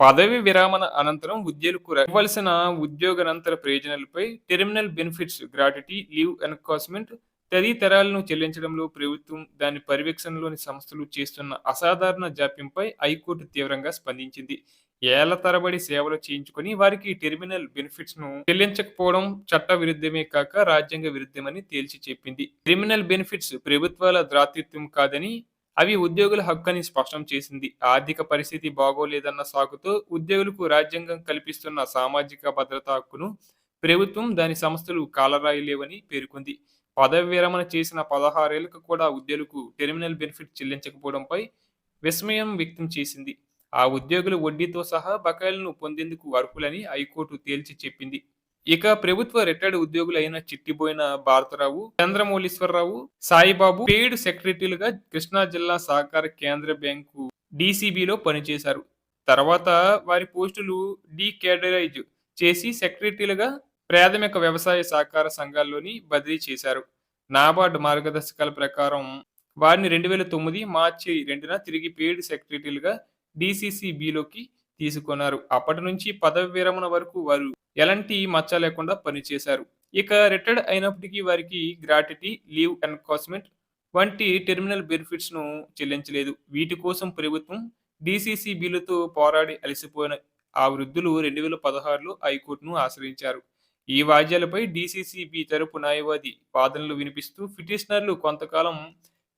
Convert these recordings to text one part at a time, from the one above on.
పదవి విరామణ అనంతరం ఉద్యోగులకు ఇవ్వాల్సిన ఉద్యోగానంతర ప్రయోజనాలపై terminal benefits, gratuity, leave encashment తదితరాలను చెల్లించడంలో ప్రభుత్వం, దాని పర్యవేక్షణలోని సంస్థలు చేస్తున్న అసాధారణ జాప్యంపై హైకోర్టు తీవ్రంగా స్పందించింది. ఏళ్ళ తరబడి సేవలు చేయించుకొని వారికి టెర్మినల్ బెనిఫిట్స్‌ను చెల్లించకపోవడం చట్ట విరుద్ధమే కాక రాజ్యాంగ విరుద్ధమని తేల్చి చెప్పింది. టెర్మినల్ బెనిఫిట్స్ ప్రభుత్వాల ద్రాతిత్వం కాదని, అవి ఉద్యోగుల హక్కుని స్పష్టం చేసింది. ఆర్థిక పరిస్థితి బాగోలేదన్న సాకుతో ఉద్యోగులకు రాజ్యాంగం కల్పిస్తున్న సామాజిక భద్రతా హక్కును ప్రభుత్వం, దాని సంస్థలు కాలరాయలేవని పేర్కొంది. పదవి విరమణ చేసిన పదహారేళ్ళకు కూడా ఉద్యోగులకు టెర్మినల్ బెనిఫిట్ చెల్లించకపోవడంపై విస్మయం వ్యక్తం చేసింది. ఆ ఉద్యోగులు వడ్డీతో సహా బకాయిలను పొందేందుకు అర్హులని హైకోర్టు తేల్చి చెప్పింది. ఇక ప్రభుత్వ రిటైర్డ్ ఉద్యోగులు అయిన చిట్టిపోయిన భారతరావు, చంద్రమౌళీశ్వరరావు, సాయిబాబు పెయిడ్ సెక్రటరీలుగా కృష్ణా జిల్లా సహకార కేంద్ర బ్యాంకు డిసిబిలో పనిచేశారు. తర్వాత వారి పోస్టులు డీకేడరైజ్ చేసి సెక్రటరీలుగా ప్రాథమిక వ్యవసాయ సహకార సంఘాల్లోని బదిలీ చేశారు. నాబార్డ్ మార్గదర్శకాల ప్రకారం వారిని రెండు వేల తొమ్మిది మార్చి రెండున తిరిగి పెయిడ్ సెక్రటరీలుగా డిసిసిబిలోకి తీసుకున్నారు. అప్పటి నుంచి పదవి విరమణ వరకు వారు ఎలాంటి మచ్చ లేకుండా పనిచేశారు. ఇక రిటైర్డ్ అయినప్పటికీ వారికి గ్రాట్యుటీ, లీవ్ ఎన్కాస్మెంట్ వంటి టెర్మినల్ బెనిఫిట్స్‌ను చెల్లించలేదు. వీటి కోసం ప్రభుత్వం, డీసీసీబీలతో పోరాడి అలసిపోయిన ఆ వృద్ధులు రెండు వేల పదహారులో హైకోర్టును ఆశ్రయించారు. ఈ వాద్యాలపై డీసీసీబీ తరపు న్యాయవాది వాదనలు వినిపిస్తూ పిటిషనర్లు కొంతకాలం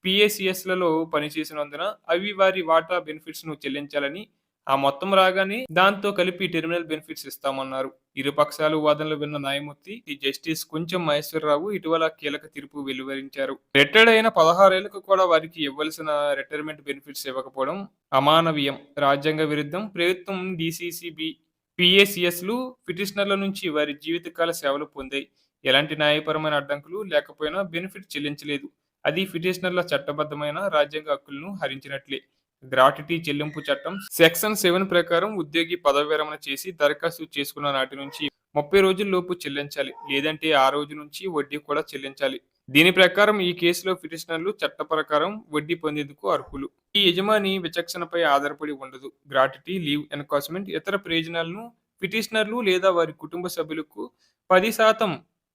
పీఏసీఎస్‌లలో పనిచేసినందున అవి వారి వాటా బెనిఫిట్స్‌ను చెల్లించాలని, ఆ మొత్తం రాగానే దాంతో కలిపి టెర్మినల్ బెనిఫిట్స్ ఇస్తామన్నారు. ఇరు పక్షాలు వాదనలు విన్న న్యాయమూర్తి జస్టిస్ కొంచెం మహేశ్వరరావు ఇటీవల కీలక తీర్పు వెలువరించారు. రిటైర్డ్ అయిన పదహారేళ్ళకు కూడా వారికి ఇవ్వాల్సిన రిటైర్మెంట్ బెనిఫిట్స్ ఇవ్వకపోవడం అమానవీయం, రాజ్యాంగ విరుద్ధం. ప్రభుత్వం, డిసిసిబి పిఏసిఎస్లు పిటిషనర్ల నుంచి వారి జీవితకాల సేవలు పొందాయి. ఎలాంటి న్యాయపరమైన అడ్డంకులు లేకపోయినా బెనిఫిట్ చెల్లించలేదు. అది పిటిషనర్ల చట్టబద్ధమైన రాజ్యాంగ హక్కులను హరించినట్లే. గ్రాట్యుటీ చెల్లింపు చట్టం సెక్షన్ సెవెన్ ప్రకారం ఉద్యోగి పదవి విరమణ చేసి దరఖాస్తు చేసుకున్న నాటి నుంచి ముప్పై రోజుల్లోపు చెల్లించాలి. లేదంటే ఆ రోజు నుంచి వడ్డీ కూడా చెల్లించాలి. దీని ప్రకారం ఈ కేసులో పిటిషనర్లు చట్ట ప్రకారం వడ్డీ పొందేందుకు అర్హులు. ఈ యజమాని విచక్షణపై ఆధారపడి ఉండదు. గ్రాట్యుటీ, లీవ్ ఎన్కాస్మెంట్ ఇతర ప్రయోజనాలను పిటిషనర్లు లేదా వారి కుటుంబ సభ్యులకు పది శాతం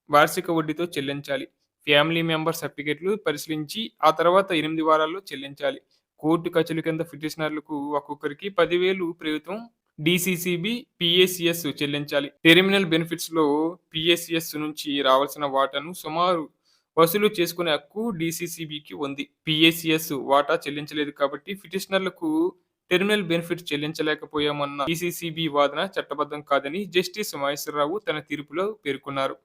వార్షిక వడ్డీతో చెల్లించాలి. ఫ్యామిలీ మెంబర్ సర్టిఫికెట్లు పరిశీలించి ఆ తర్వాత ఎనిమిది వారాల్లో చెల్లించాలి. కోర్టు ఖర్చుల కింద పిటిషనర్లకు ఒక్కొక్కరికి పదివేలు ప్రభుత్వం, డిసిసిబి పిఏసిఎస్ చెల్లించాలి. టెర్మినల్ బెనిఫిట్స్లో పిఏసిఎస్ నుంచి రావాల్సిన వాటాను సుమారు వసూలు చేసుకునే హక్కు డిసిసిబికి ఉంది. పిఏసిఎస్ వాటా చెల్లించలేదు కాబట్టి పిటిషనర్లకు టెర్మినల్ బెనిఫిట్ చెల్లించలేకపోయామన్న డిసిసిబి వాదన చట్టబద్ధం కాదని జస్టిస్ మహేశ్వరరావు తన తీర్పులో పేర్కొన్నారు.